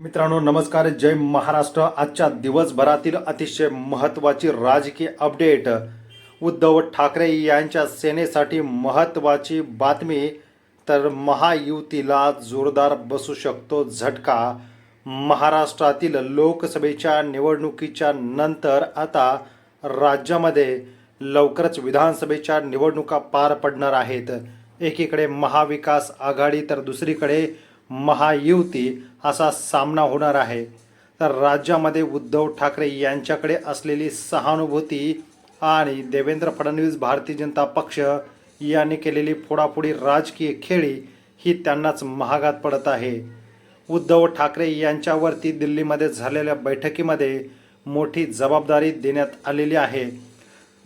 मित्रांनो नमस्कार. जय महाराष्ट्र. आजच्या दिवसभरातील अतिशय महत्त्वाची राजकीय अपडेट. उद्धव ठाकरे यांच्या सेनेसाठी महत्त्वाची बातमी. तर महायुतीला जोरदार बसू शकतो झटका. महाराष्ट्रातील लोकसभेच्या निवडणुकीच्या नंतर आता राज्यामध्ये लवकरच विधानसभेच्या निवडणुका पार पडणार आहेत. एकीकडे महाविकास आघाडी तर दुसरीकडे महायुती असा सामना होणार आहे. तर राज्यामध्ये उद्धव ठाकरे यांच्याकडे असलेली सहानुभूती आणि देवेंद्र फडणवीस भारतीय जनता पक्ष यांनी केलेली फोडाफोडी राजकीय खेळी ही त्यांनाच महागात पडत आहे. उद्धव ठाकरे यांच्यावरती दिल्लीमध्ये झालेल्या बैठकीमध्ये मोठी जबाबदारी देण्यात आलेली आहे.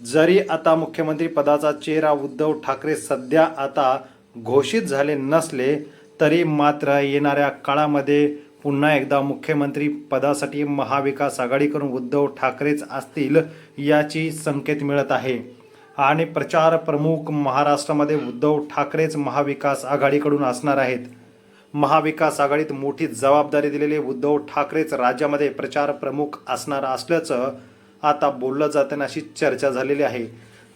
जरी आता मुख्यमंत्री पदाचा चेहरा उद्धव ठाकरे सध्या आता घोषित झाले नसले तरी मात्र येणाऱ्या काळामध्ये पुन्हा एकदा मुख्यमंत्री पदासाठी महाविकास आघाडीकडून उद्धव ठाकरेच असतील याची संकेत मिळत आहे. आणि प्रचार प्रमुख महाराष्ट्रामध्ये उद्धव ठाकरेच महाविकास आघाडीकडून असणार आहेत. महाविकास आघाडीत मोठी जबाबदारी दिलेले उद्धव ठाकरेच राज्यामध्ये प्रचार प्रमुख असणार असल्याचं आता बोललं जाताना अशी चर्चा झालेली आहे.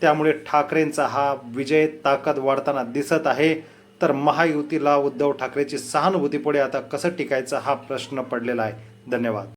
त्यामुळे ठाकरेंचा हा विजय ताकद वाढताना दिसत आहे. तर महायुतीला उद्धव ठाकरेची सहानुभूती पुढे आता कसं टिकायचं हा प्रश्न पडलेला आहे. धन्यवाद.